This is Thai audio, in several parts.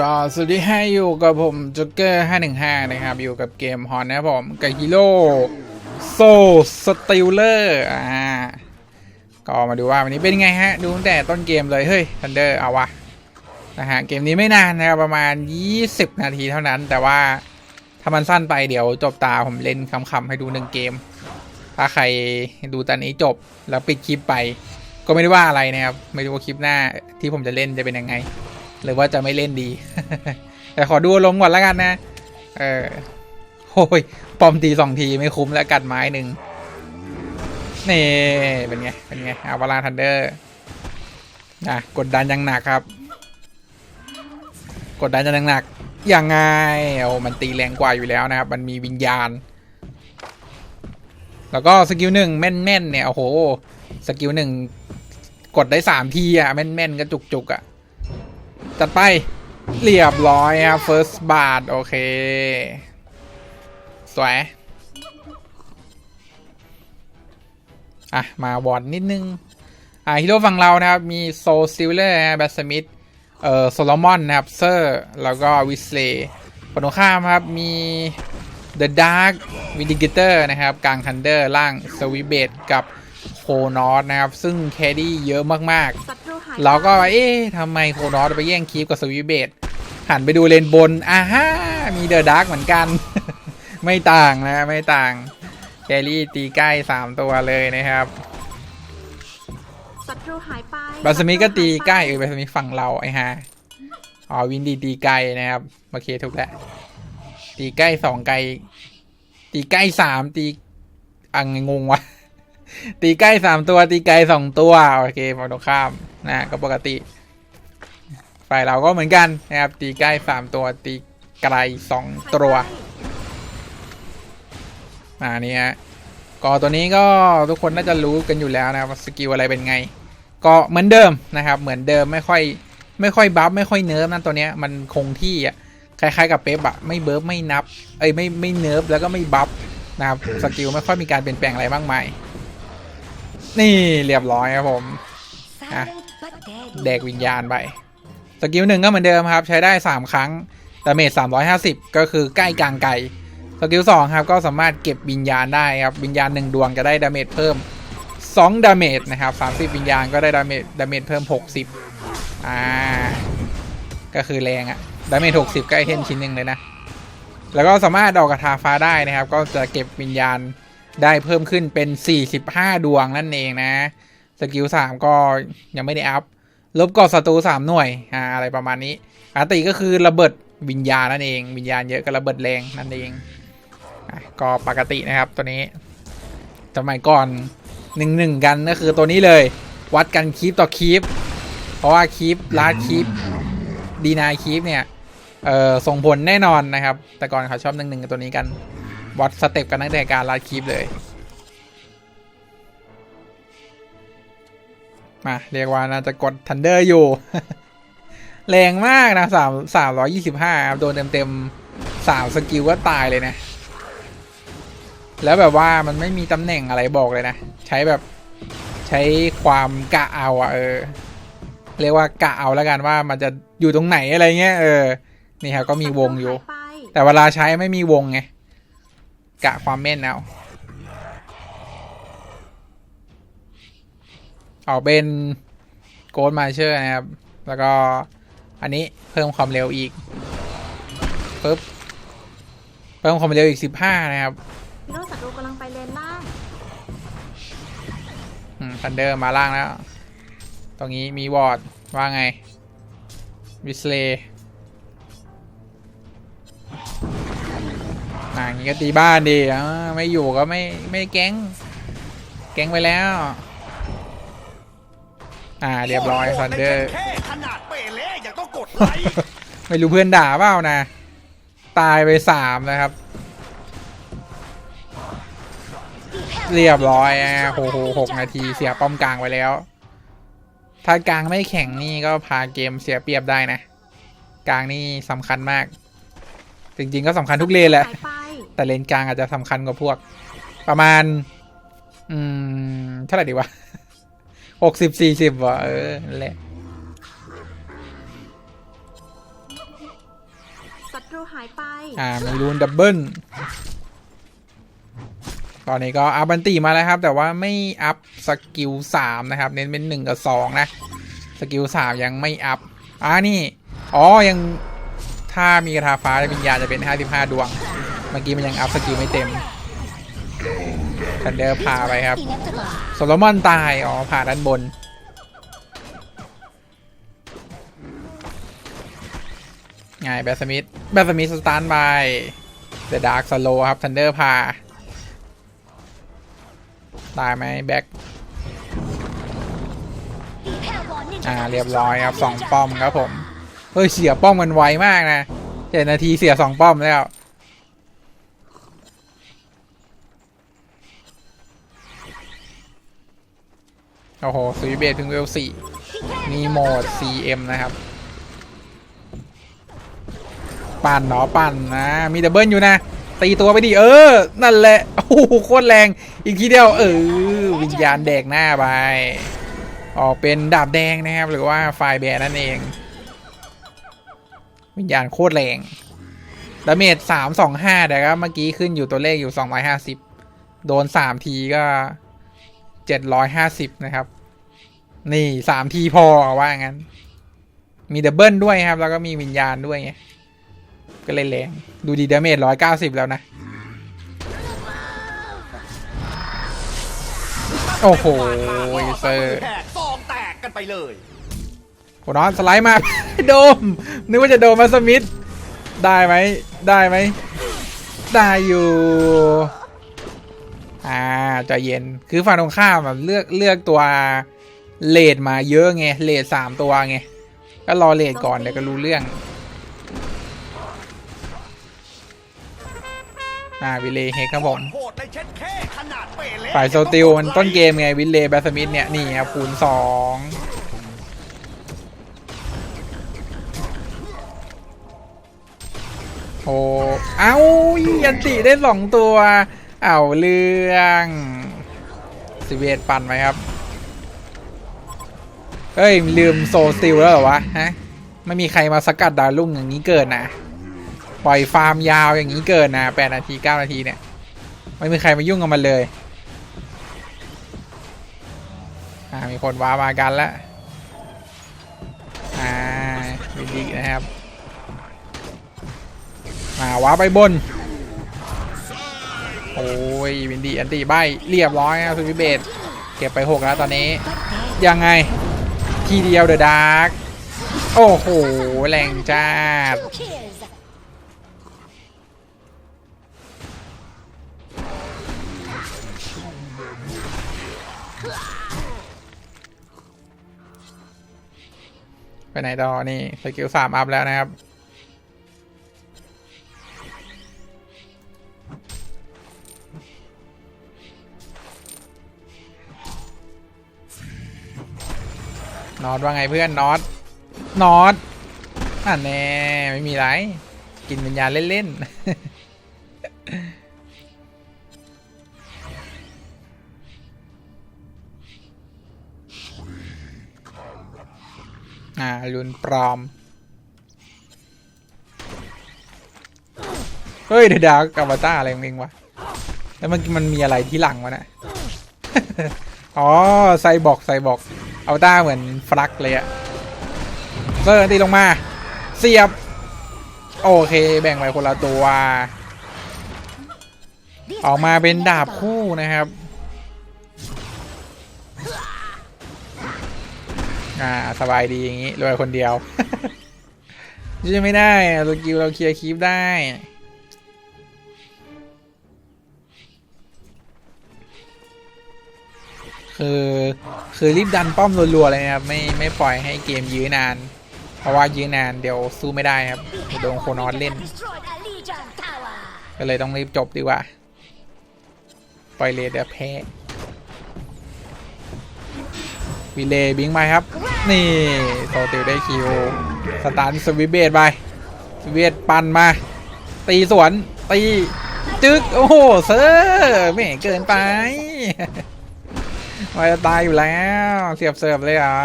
ก็สวัสดีให้อยู่กับผมจ็กเกอร์515 นะครับ อยู่กับเกมฮอนนะผมกับฮีโร่โซสติลเลอร์อ่าก็มาดูว่าวันนี้เป็นไงฮะ ดูตั้งแต่ต้นเกมเลย เฮ้ยทันเดอร์เอาวะนะฮะ เกมนี้ไม่นานนะครับประมาณ 20 นาทีเท่านั้น แต่ว่าถ้ามันสั้นไปเดี๋ยวจบตาผมเล่นคำๆให้ดูหนึ่งเกม ถ้าใครดูตอนนี้จบแล้วปิดคลิปไป ก็ไม่ได้ว่าอะไรนะครับ ไม่รู้ว่าคลิปหน้าที่ผมจะเล่นจะเป็นยังไง หรือว่าจะไม่เล่นดี แต่ขอดูลมก่อนแล้วกันนะ เออโอ้ยปอมตีสองทีไม่คุ้มแล้วกัดไม้หนึ่งนี่เป็นไง เป็นไงอาวาลาทันเดอร์นะกดดันยังหนักครับ กดดันยังหนักยังไงโอ้มันตีแรงกว่าอยู่แล้วนะครับ มันมีวิญญาณ แล้วก็สกิลหนึ่งแม่นๆเนี่ยโอ้โหสกิลหนึ่งกดได้สามทีอะแม่นๆก็จุกๆอะ จัดไป เรียบร้อยครับ first bar โอเค สวย อะ มาวอร์ดนิดนึง อะฮีโร่ฝั่งเรานะครับ มีโซซิลเลอร์แบสมิธเอ่อโซโลมอนนะครับ เซอร์ แล้วก็วิสเลย์ฝั่งตรงข้ามครับ มี The Dark v i n d i c a t o r นะครับ กลางทันเดอร์ ล่างสวิเบตกับโคนอสนะครับ ซึ่งแคดี้เยอะมากๆศัตรูหาย เราก็ว่าเอ๊ะทำไมโคนอสไปแย่งคีฟกับสวิเบตหันไปดูเลนบนอ่าฮะมีเดอะดาร์กเหมือนกัน ไม่ต่างนะ ไม่ต่างแครี่ตีใกล้3ตัวเลยนะครับศัตรูหายไปบาสมิธก็ตีใกล้เออบาสมิธฝั่งเราไอ้ฮะอ๋อวินดีตีไกลนะครับโอเคถูกแล้วตีใกล้สองไกล ตีใกล้สามตีอังงงวะตีใกล้สามตัวตีไกลสองตัว โอเคฝั่งตรงข้าม นะก็ปกติ ฝ่ายเราก็เหมือนกันนะครับ ตีใกล้สามตัว ตีไกลสองตัวอ่านี่ฮะก็ตัวนี้ก็ทุกคนน่าจะรู้กันอยู่แล้วนะครับว่าสกิลอะไรเป็นไง ก็เหมือนเดิมนะครับ เหมือนเดิมไม่ค่อยไม่ค่อยบัฟไม่ค่อยเนิร์ฟนั่นตัวเนี้ยมันคงที่อะคล้ายๆกับเป๊ปอะไม่เบิร์ฟไม่นับเอ้ยไม่ไม่เนิร์ฟแล้วก็ไม่บัฟนะครับสกิลไม่ค่อยมีการเปลี่ยนแปลงอะไรมากมายนี่เรียบร้อยครับผมอะ แดกวิญญาณไปสกิลหนึ่งก็เหมือนเดิมครับ ใช้ได้ 3 ครั้งดาเมจ350 ก็คือใกล้กลางไกลสกิล2ครับก็สามารถเก็บวิญญาณได้ครับ วิญญาณ 1 ดวงจะได้ดาเมจเพิ่ม 2 ดาเมจนะครับ 30 วิญญาณก็ได้ดาเมจดาเมจเพิ่ม 60 อ่า ก็คือแรงอะดาเมจ60 ใกล้เทนชิ้นหนึ่งเลยนะ แล้วก็สามารถดอกกระทาฟ้าได้นะครับ ก็จะเก็บวิญญาณได้เพิ่มขึ้นเป็น 45 ดวงนั่นเองนะ สกิล3ก็ยังไม่ได้อัพ ลบกอดศัตรูสามหน่วยอ่าอะไรประมาณนี้อาติก็คือระเบิดวิญญาณนั่นเอง วิญญาณเยอะก็ระเบิดแรงนั่นเองอก็ปกตินะครับตัวนี้สมัยก่อนหนึ่งหนึ่งกันก็คือตัวนี้เลย วัดกันคีปต่อคีปเพราะว่าคีปลาดคีปดีนายคีปเนี่ยเอ่อส่งผลแน่นอนนะครับ แต่ก่อนเขาชอบหนึ่งหนึ่งตัวนี้กัน วัดสเต็ปกันตั้งแต่การลาดคีปเลย มาเรียกว่าน่าจะกดทันเดอร์อยู่ แรงมากนะสามสามร้อยยี่สิบห้าโดนเต็มเต็มสามสกิลก็ตายเลยนะ แล้วแบบว่ามันไม่มีตำแหน่งอะไรบอกเลยนะ ใช้แบบใช้ความกะเอาอะเออ เรียกว่ากะเอาแล้วกันว่ามันจะอยู่ตรงไหนอะไรเงี้ยเออ นี่ครับก็มีวงอยู่ แต่เวลาใช้ไม่มีวงไงกะความแม่นเอา เอาเป็นโกดมาเชอร์นะครับ แล้วก็อันนี้เพิ่มความเร็วอีกปึ๊บเพิ่มความเร็วอีกสิบห้านะครับฮีโร่ศัตรูกำลังไปเลนล่างทันเดอร์มาล่างแล้ว ตรงนี้มีวอร์ดว่าไงวิสเลย์อ่าอย่างนี้ก็ตีบ้านดีอ่าไม่อยู่ก็ไม่ไม่แก๊ง แก๊งไปแล้ว อ่าเรียบร้อยทันเดอร์แค่ขนาดเปเล่ยังต้องกดไลค์ไม่รู้เพื่อนด่าเปล่านะ ตายไปสามนะครับ เรียบร้อยอะโหโหหกนาทีเสียป้อมกลางไปแล้ว ถ้ากลางไม่แข็งนี่ก็พาเกมเสียเปรียบได้นะ กลางนี่สำคัญมาก จริงๆก็สำคัญทุกเลนแหละหายไปแต่เลนกลางอาจจะสำคัญกว่าพวก ประมาณ อืมเท่าไหร่ดีวะ หกสิบสี่สิบวะเออนั่นแหละตรูหายไป อ่ามีรูนดับเบิลตอนนี้ก็อัพบันตีมาแล้วครับ แต่ว่าไม่อัพสกิลสามนะครับ เน้นเป็นหนึ่งกับสองนะ สกิลสามยังไม่อัพอ่านี่ อ๋อ ยังถ้ามีกระทาฟ้าวิญญาณจะเป็น55ดวง เมื่อกี้มันยังอัพสกิลไม่เต็ม ทันเดอร์พาไปครับโซโลมอนตาย อ๋อผ่าด้านบน ง่ายแบสมิธแบสมิธสตาร์ทไปเดอะดาร์กสโลครับทันเดอร์พา ตายไหมแบ็คอ่าเรียบร้อยครับสองป้อมครับผม เฮ้ย เสียป้อมกันไวมากนะเจ็ดนาทีเสียสองป้อมแล้ว อ้โหสวีเบทถึงเวลสี่มีโหมด CM นะครับ ปั่นเนาะปั่นนะ มีดับเบิลอยู่นะ ตีตัวไปดิ เออ นั่นแหละ โอ้โห โคตรแรง อีกทีเดียว เออ วิญญาณแดกหน้าไป ออกเป็นดาบแดงนะครับ หรือว่าไฟแบร์นั่นเอง วิญญาณโคตรแรง ดาเมจสามสองห้าแต่ก็เมื่อกี้ขึ้นอยู่ตัวเลขอยู่สองร้อยห้าสิบ โดนสามทีก็เจ็ดร้อยห้าสิบนะครับ นี่สามทีพอว่างั้น มีดับเบิลด้วยครับ แล้วก็มีวิญญาณด้วยไงก็เลยแรงดูดีดาเมจร้อยเก้าสิบแล้วนะ โอ้โหเซอร์แหกซองแตกกันไปเลยโหนอนสไลด์มา โดม นึกว่าจะโดมมาสมิธได้ไหม ได้ไหม ได้อยู่ อ่าใจเย็นคือฝั่งตรงข้ามแบบเลือกเลือกตัว เลดมาเยอะไงเลดสามตัวไง ก็รอเลดก่อนเดี๋ยวก็รู้เรื่องอ่าวิเลเฮกครับผมโหดในเช็ดแค่ขนาดเปเล่ฝ่ายโซติลมันต้นเกมไงวิลเลย์แบสมิธเนี่ยนี่ครับคูณสองโอ้เอ้ายันติได้สองตัว เอาเรื่องสิเวตปั่นไหมครับ เฮ้ย ลืมโซติลแล้วเหรอวะฮะไม่มีใครมาสกัดดาวรุ่งอย่างนี้เกินนะ ปล่อยฟาร์มยาวอย่างนี้เกินนะแปดนาทีเก้านาทีเนี่ย ไม่มีใครมายุ่งกับมันเลยอ่ามีคนว้ามากันแล้วอ่าวินดีนะครับมาว้าไปบน โอ้ยวินดีอันตีใบเรียบร้อยนะสุวิเบตเก็บไปหกแล้วตอนนี้ ยังไง ทีเดียวเดอะดาร์กโอ้โห แรงจ้าดไปไหนดอนี่สกิลสามอัพแล้วนะครับ นอตว่าไงเพื่อนนอตนอตอะแน่ไม่มีไรกินวิญญาณเล่นๆอ่าลุนปลอม เฮ้ยเดี๋ยวดาวกับาต้าอะไรของเองวะ แล้วมันมันมีอะไรที่หลังวะนะ อ๋อไซบอกไซบอก เอาต้าเหมือนฟลักเลยอะเซอร์ตีลงมา เสียบ โอเค แบ่งไปคนละตัว ออกมาเป็นดาบคู่นะครับอ่าสบายดีอย่างนี้รวยคนเดียว จะไม่ได้สกิลเราเคลียร์คีปได้ คือคือรีบดันป้อมรัวๆเลยนะครับไม่ไม่ปล่อยให้เกมยื้อนาน เพราะว่ายื้อนานเดี๋ยวสู้ไม่ได้ครับโดนโคนอสเล่น ก็เลยต้องรีบจบดีกว่า ปล่อยเลดเดี๋ยวแพ้วิเลยบิงไปครับ นี่โซติวได้คิวสตาร์ทสวิเบตไปสวิเบตปั่นมา ตีสวนตีจึกโอ้โหเซอร์ไม่เกินไป มาจะตายอยู่แล้ว เสียบเสิร์ฟเลยเหรอ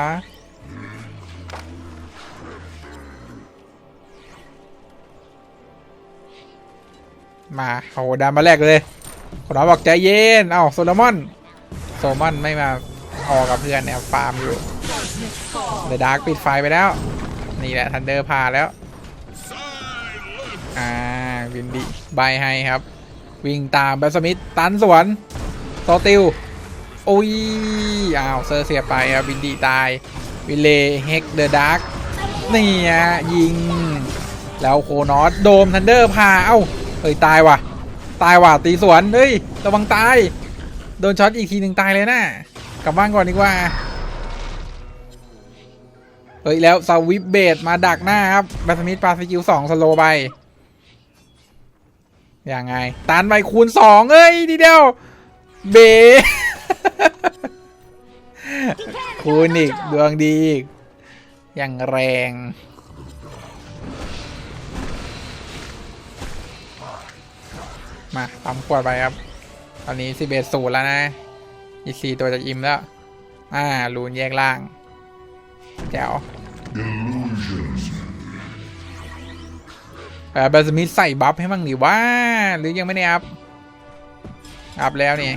มาโอ้โหดันมาแรกเลยคนน้อบอกใจเย็น เอ้าโซโลมอน โซโลมอนไม่มาออกกับเพื่อนเนี่ยฟาร์มอยู่เดอะดาร์กปิดไฟไปแล้ว นี่แหละทันเดอร์พาแล้ว อ่า วินดีใบให้ครับ วิ่งตามแบสมิธตันสวนโซติล โอ้ยอ้าวเซอร์เสียไปครับวินดีตาย วิเลเฮกเดอะดาร์กนี่ฮะยิง แล้วโคนอสโดมทันเดอร์พาเอ้าเฮ้ยตายว่ะ ตายว่ะตีสวนเฮ้ยระวังตาย โดนช็อตอีกทีหนึ่งตายเลยนะกลับบ้านก่อนดีกว่าเฮ้ยแล้วสวิปเบดมาดักหน้าครับแบทสมิธปาสกิลสองสโลไปยังไงตันไปคูณสองเอ้ยทีเดียว เบ คูณอีก ดวงดีอีก อย่างแรง มาปั๊มขวดไปครับ ตอนนี้สิบเอ็ดศูนย์แล้วนะ อีกสี่ตัวจะอิ่มแล้ว อ่ารูนแยกล่างแจ๋วเออแบสมิธใส่บัฟให้มั่งดิว่า หรือยังไม่ได้อัพ อัพแล้วนี่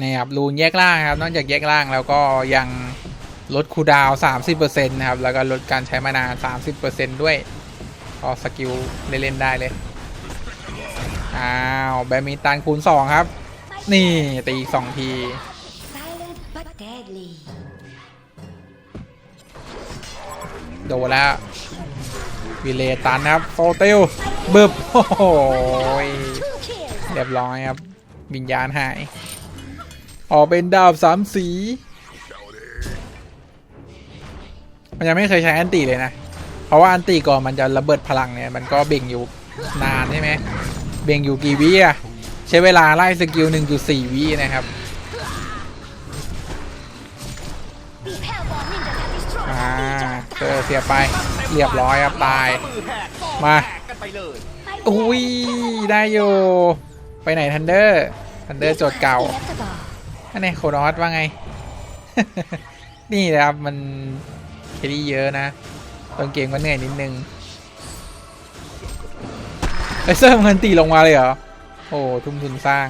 นี่ครับรูนแยกล่างครับ นอกจากแยกล่างแล้วก็ยังลดคูดาวน์30%นะครับ แล้วก็ลดการใช้มานา30%ด้วยก็สกิลเล่นๆได้เลย อ้าว แบมิตันคูณ 2 ครับ นี่ตีอีก 2 ทีโดนแล้ววิเลตันครับโซเตลบึบโอ้โหยเรียบร้อยครับวิญญาณหาย ออกเป็นดาบสามสี มันยังไม่เคยใช้อันติเลยนะ เพราะว่าอันติก่อนมันจะระเบิดพลังเนี่ย มันก็เบ่งอยู่นานใช่ไหม เบ่งอยู่กี่วิอะใช้เวลาไล่สกิลหนึ่งจุดสี่วินะครับ The Hellborn ninjas have destroyed อ่าเจอเสียไป เรียบร้อยครับตาย มาอุ้ยได้อยู่ ไปไหนทันเดอร์ทันเดอร์โจทย์เก่า อันนี้โคดอสว่าไง นี่นะครับมันเคลรี่เยอะนะต้นเกมก็เหนื่อยนิดนึงไอเซอร์มันเงินตีลงมาเลยเหรอ โอ้ทุ่มทุนสร้าง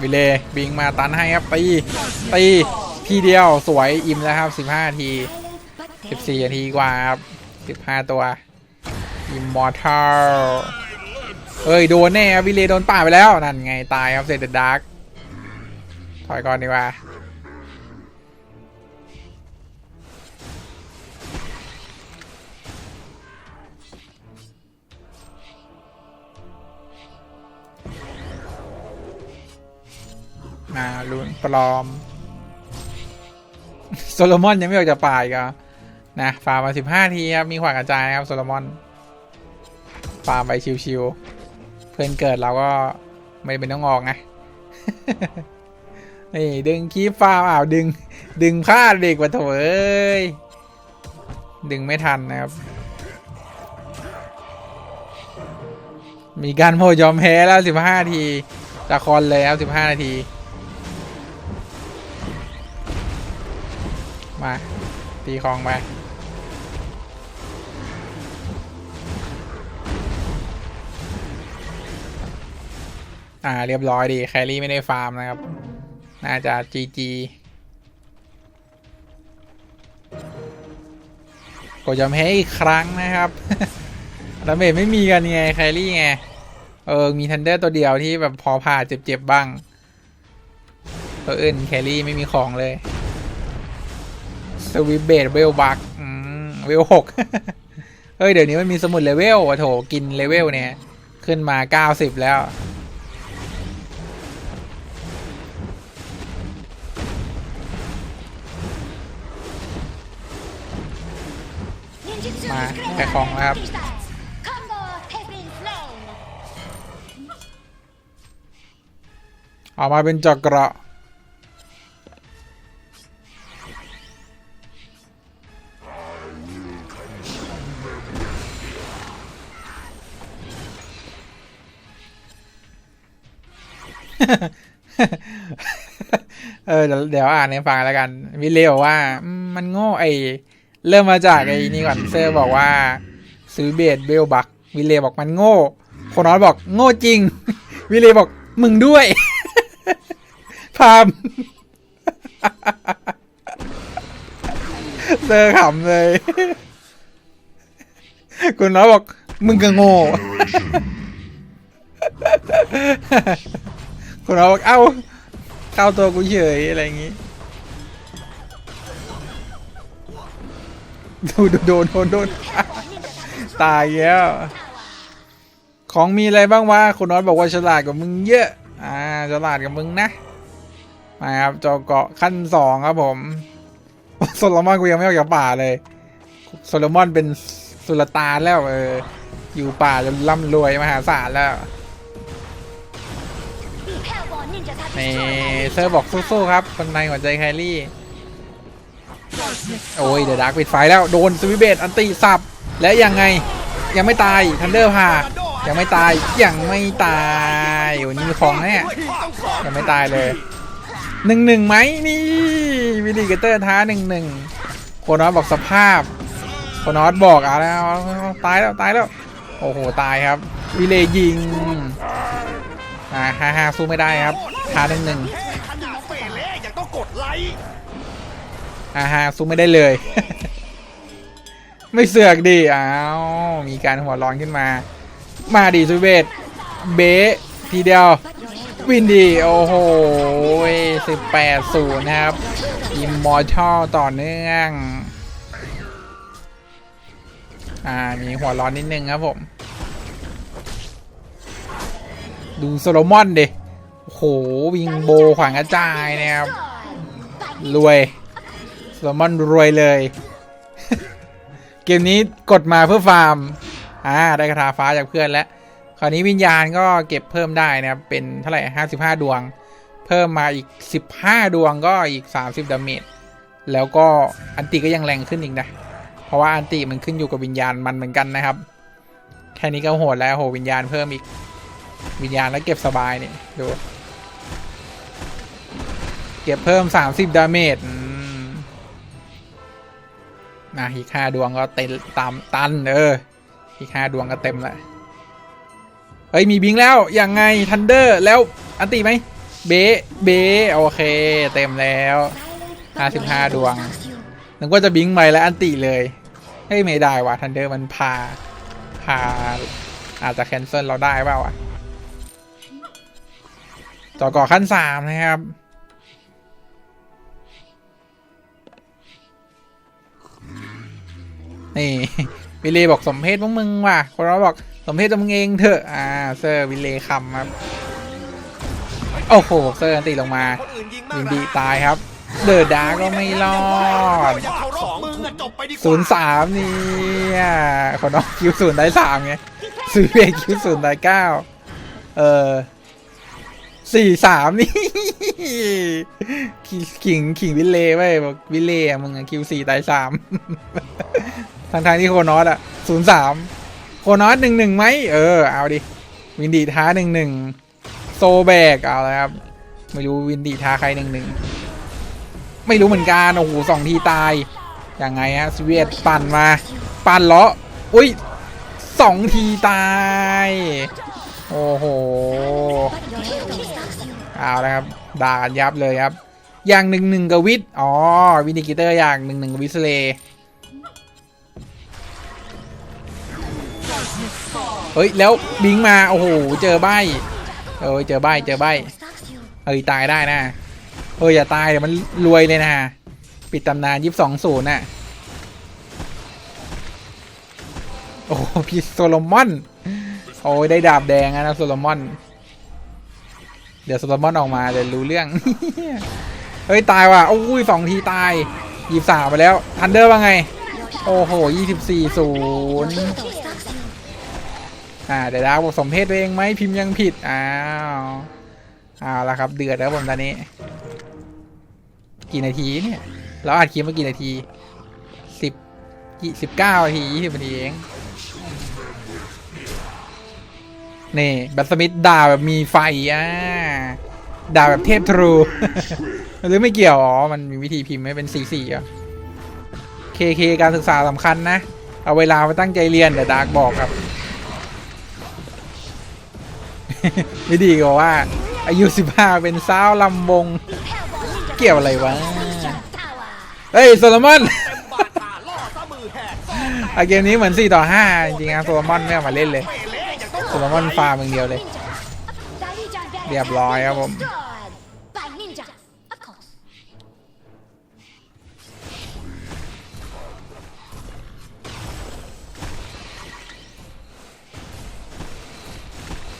วิเลบิงมาตันให้ครับตีตีทีเดียวสวยอิ่มแล้วครับ 15นาที 14นาทีกว่าครับ 15 ตัว Immortal เอ้ย โดนแน่ครับวิเลโดนป่าไปแล้ว นั่นไงตายครับเซตดดาร์กถอยก่อนดีกว่ามาลุนปลอม โซโลมอนยังไม่ออกจากป่าอีกเหรอนะฟามาสิบห้าทีครับ มีขวากระจายครับ โซโลมอน ฟาร์มไปชิวๆเพื่อนเกิดเราก็ไม่เป็นต้องออกไงนี่ดึงคีฟฟาร์มอ้าวดึง ดึงพลาดเด็กว่าโถเอ้ยดึงไม่ทันนะครับ มีการโพยอมแพ้แล้วสิบห้าทีจากคอนเลยครับสิบห้านาที มา ตีคลองไป อ่า เรียบร้อยดีแครี่ไม่ได้ฟาร์มนะครับ น่าจะ GG กดยอมแพ้อีกครั้งนะครับดาเมจไม่มีกันไงแครี่ไง เออ มีทันเดอร์ตัวเดียวที่แบบพอผ่าเจ็บๆบ้าง ตัวอื่นแครี่ไม่มีของเลยสวิเบดเวลบักเวลหกเฮ้ย เดี๋ยวนี้มันมีสมุดเลเวลอะโถ กินเลเวลเนี่ย ขึ้นมาเก้าสิบแล้ว มาแต่ของนะครับออกมาเป็นจักระเออเดี๋ยวอ่านให้ฟังแล้วกัน วิเลบว่า มันโง่ไอ เริ่มมาจากไอ้นี่ก่อนเซอร์บอกว่า ซื้อเบสเบลบักวิเลบอกมันโง่โคนอสบอกโง่จริง วิเลบอกมึงด้วย พามเซอร์ขำเลย คุณน้อยบอก มึงก็โง่ คุณน้อยบอกเอ้า เข้าตัวกูเฉยอะไรอย่างงี้ ดูดูโดนโดนโดนตายแล้ว ของมีอะไรบ้างวะคุณน้อยบอกว่าฉลาดกว่ามึงเยอะ อ่าฉลาดกว่ามึงนะมาครับจอเกาะขั้นสองครับผมโซโลมอนกูยังไม่ออกจากป่าเลยโซโลมอนเป็นสุลต่านแล้วเอออยู่ป่าจนร่ำรวยมหาศาลแล้ว Hellborn ninjas have นี่ destroyed เซอร์บอกสู้ๆครับคนในหัวใจแครี่ โอ้ยเดอะดาร์กปิดไฟแล้วโดนสวิเบตอันตีสับและยังไงยังไม่ตายทันเดอร์พายังไม่ตายยังไม่ตายโอ้ยนี่มีของนะเนี่ยต้องสอนยังไม่ตายเลยหนึ่งหนึ่งไหมนี่วิลลีเกเตอร์ท้าหนึ่งหนึ่งโคนอสบอกสภาพโคนอสบอกเอาแล้วตายแล้วตายแล้วโอ้โหตายครับวิเลยิงอ่าฮ่าฮ่าสู้ไม่ได้ครับท้าหนึ่งหนึ่ง อ่าฮ่าสู้ไม่ได้เลย ไม่เสือกดิอ้าวมีการหัวร้อนขึ้นมา มาดิซูเบตเบะทีเดียววินดีโอ้โหสิบแปดศูนย์นะครับอิมมอร์ทัลต่อเนื่องอ่ามีหัวร้อนนิดนึงครับผม ดูโซโลมอนดิโอ้โหวิงโบขวางกระจายนะครับ รวย ลมอนรวยเลย เกมนี้กดมาเพื่อฟาร์ม อ่า ได้กระทาฟ้าจากเพื่อนแล้ว คราวนี้วิญญาณก็เก็บเพิ่มได้นะครับ เป็นเท่าไหร่ห้าสิบห้าดวง เพิ่มมาอีกสิบห้าดวงก็อีกสามสิบดาเมจ แล้วก็อันติก็ยังแรงขึ้นอีกนะ เพราะว่าอันติมันขึ้นอยู่กับวิญญาณมันเหมือนกันนะครับ แค่นี้ก็โหดแล้วโหวิญญาณเพิ่มอีก วิญญาณแล้วเก็บสบายนี่ดูเก็บเพิ่มสามสิบดาเมจ นะอีกห้าดวงก็เต็มตามตันเอออีกห้าดวงก็เต็มละเฮ้ยมีบิงแล้วยังไงทันเดอร์แล้วอันติไหมเบเบโอเค เต็มแล้ว55ดวงนึกว่าจะบิงไปแล้วอันติเลยเฮ้ยไม่ได้ว่ะทันเดอร์มันพาพาอาจจะแคนเซิลเราได้เปล่าวะต่อก่อขั้นสามนะครับ นี่วิเลบอกสมเพศพวกมึงว่ะคนเราบอกสมเพศตัวมึงเองเถอะอ่าเซอร์วิเลคำครับโอ้โหเซอร์อันตีลงมาคนอื่นยิงบ้างวินนะดีตายครับ เดอะดาร์ก็ไม่รอดอย่าเคารพมึงอะจบไปดีกว่าศูนย์สามเนี่ยคนน้องคิวศูนย์ได้สามไงซื้อเองคิวศูนย์ได้เก้าเออสี่สามนี่ขิงขิงขิงวิลเล่ไว้ยบอกวิลเล่อะมึงอะคิวสี่ได้สาม ทางทางที่โคนอสอะศูนย์สามโคนอสหนึ่งหนึ่งไหมเออ เอาดิ วินดีท้าหนึ่งหนึ่งโซแบกเอาแล้วครับ ไม่รู้วินดีท้าใครหนึ่งหนึ่งไม่รู้เหมือนกัน โอ้โหสองทีตาย ยังไงฮะสเวียตปั่นมา ปั่นเหรออุ้ยสองทีตาย โอ้โห เอาแล้วครับ ด่ากันยับเลยครับ อย่างหนึ่งหนึ่งกับวิทอ๋อ วินิกิเตอร์อย่างหนึ่งหนึ่งกับวิสเล เฮ้ยแล้วบิงมาโอ้โหเจอใบเออเจอใบเจอใบเอ้ยตายได้นะเฮ้ยอย่าตายเดี๋ยวมันรวยเลยนะปิดตำนานยี่สิบสองศูนย์น่ะโอ้พี่โซโลมอนโอ้ยได้ดาบแดงนะโซโลมอน เดี๋ยวโซโลมอนออกมาเดี๋ยวรู้เรื่องเฮ้ยตายว่ะโอ้ยสองทีตายยี่สามไปแล้วทันเดอร์ว่าไง โอ้โหยี่สิบสี่ศูนย์ อ่าเดี๋ยวดาวบอกสมเพศตัวเองไหมพิมพ์ยังผิดอ้าวเอาละครับ เดือดแล้วผมตอนนี้ กี่นาทีเนี่ยเราอัดคลิปมากี่นาทีสิบสิบเก้านาทียี่สิบนาทีเองนี่แบทสมิธด่าแบบมีไฟอะด่าแบบเทพทรูหรือไม่เกี่ยวอ๋อมันมีวิธีพิมพ์ให้เป็นสีสีอะเคเคการศึกษาสำคัญนะ เอาเวลาไปตั้งใจเรียนเดี๋ยวดาร์กบอกครับ ไม่ดีกว่าว่า อายุ 15 เป็นสาวลำวง เกี่ยวอะไรวะ เฮ้ยโซโลมอนอามอแหกซอเกมนี้เหมือน 4 ต่อ 5 จริงๆนะโซโลมอนไม่เอามาเล่นเลยโซโลมอนฟาร์มอย่างเดียวเลย เรียบร้อยครับผม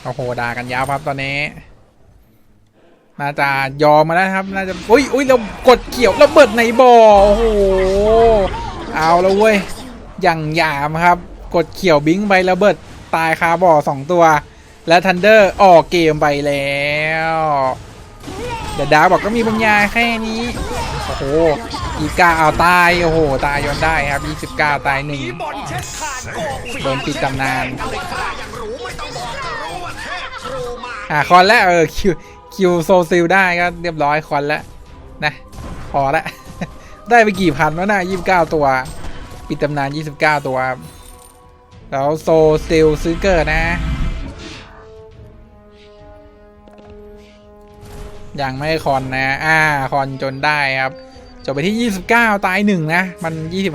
โอ้โหด่ากันยาวครับตอนนี้น่าจะยอมมาแล้วครับ น่าจะอุ้ยอุ้ยเรากดเกี่ยวระเบิดในบ่อโอ้โหเอาแล้วเว้ยอย่างหยามครับ กดเขี่ยวบิงไประเบิดตายคาบ่อสองตัว และทันเดอร์ออกเกมไปแล้วเดดาบอกก็มีปัญญาแค่นี้ โอ้โห อีกาเอาตาย โอ้โห ตายย้อนได้ครับ 29 ตายหนึ่งหนีบอลเช็ดคานโกงโดนปิดตำนาน อ่าคอนแล้วเออคิวคิวโซซิลได้ก็เรียบร้อยคอนแล้วนะพอละ ได้ไปกี่พันวะน่ะยี่สิบเก้าตัว ปิดตำนานยี่สิบเก้าตัว แล้วโซซิลซื้อเกิดนะ ยังไม่คอนนะ อ่าคอนจนได้ครับ จบไปที่29ตายหนึ่งนะ มัน20